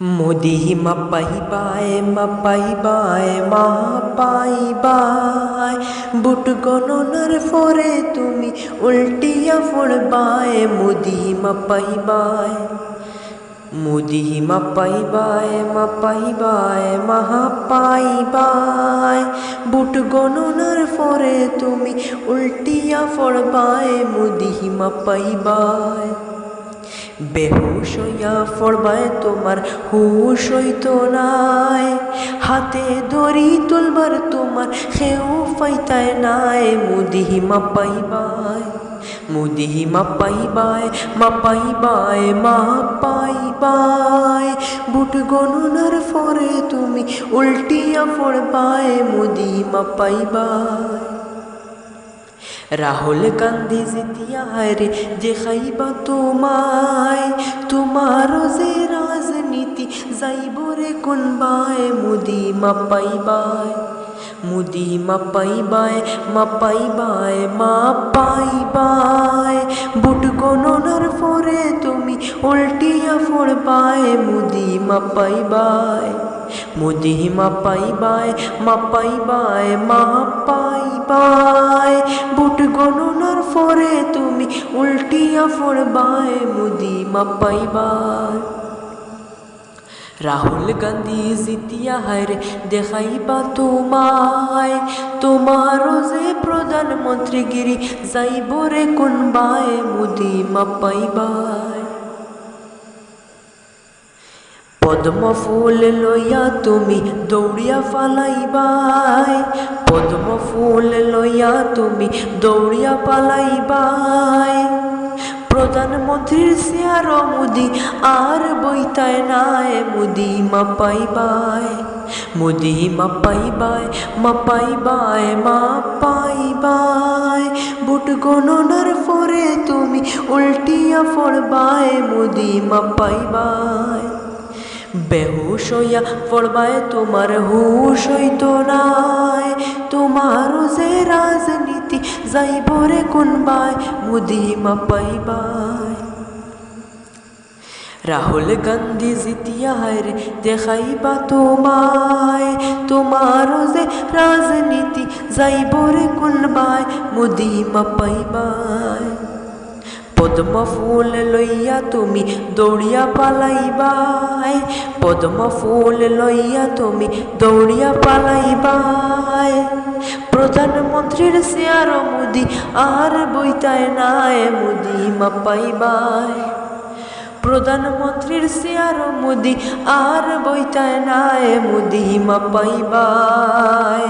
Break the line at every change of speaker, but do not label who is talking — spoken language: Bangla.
মোদি মা পাইবায় মা পাইবায় মা পাইবায় বুট গণনার ফরে তুমি উল্টিয়া ফড়বায় মোদি মা পাইবায় মোদি মা পাইবায় মা পাইবায় মাহা পাইবায় বুট গণনার ফরে তুমি উল্টিয়া ফড়বায় মোদি মা পাইবায় বেহুশ হইয়া ফড়বায় তোমার হুশ হইতো নাই। হাতে দড়ি তুলবার তোমার খেউ ফাইতায় নাই। মুদিহি মা পাইবায় মুদিহি মা পাইবায় মা পাইবায় মা পাইবায় বুট গণনার ফরে তুমি উল্টিয়া ফড়বায় মুদি মা পাইবায় রাহুল গান্ধী জিতিয়া রে যে খাইবা তোমায় তোমারও যে রাজনীতি, যাইব রে কোন বায়, মুদি মা পাইবায়, মুদি মা পাইবায় মা পাইবায় মা পাইবায়। বুট গণনার ফরে তুমি উল্টিয়া ফড়বায়, মুদি মা পাইবায়, মুদি মা পাইবায়, মা গণনার ফরে তুমি উল্টিয়া ফড়বায় মুদি মা পাইবায় রাহুল গান্ধী জিতিয়া হারে দেখাইবা তোমায়, তোমারও যে প্রধানমন্ত্রীগিরি যাইব রে কোনবায় মুদি মা পাইবায় পদ্ম ফুল লইয়া তুমি দৌড়িয়া ফালাইবাই পদ্ম ফুল লইয়া তুমি দৌড়িয়া পালাইবাই। প্রধানমন্ত্রীর চেয়ার মুদি, আর বইতায় নাই মুদি মা পাইবাই মুদি মা পাইবাই মা পাইবাই মা পাইবাই বুট গণনার ফরে তুমি উল্টিয়া ফড়বাই মুদি মা পাইবাই বেহুশ হইয়া পড়বায় তোমার হুশ হইতো নাই। তোমারও যে রাজনীতি যাইব রে কোনবায় মুদিমা পাইবায়। রাহুল গান্ধী জিতিয়া হারে দেখাইবা তোমায়। তোমারও যে রাজনীতি যাইব রে কোনবায় মুদিমা পাইবায়। পদ্ম ফুল লইয়া তুমি দৌড়িয়া পালাইবাই। পদ্ম ফুল লইয়া তুমি দৌড়িয়া পালাইবাই। প্রধানমন্ত্রীর চেয়ার মুদি আর বইতায় নাই মুদি মা পাইবাই প্রধানমন্ত্রীর চেয়ার মুদি আর বইতায় নাই মুদি মা পাইবাই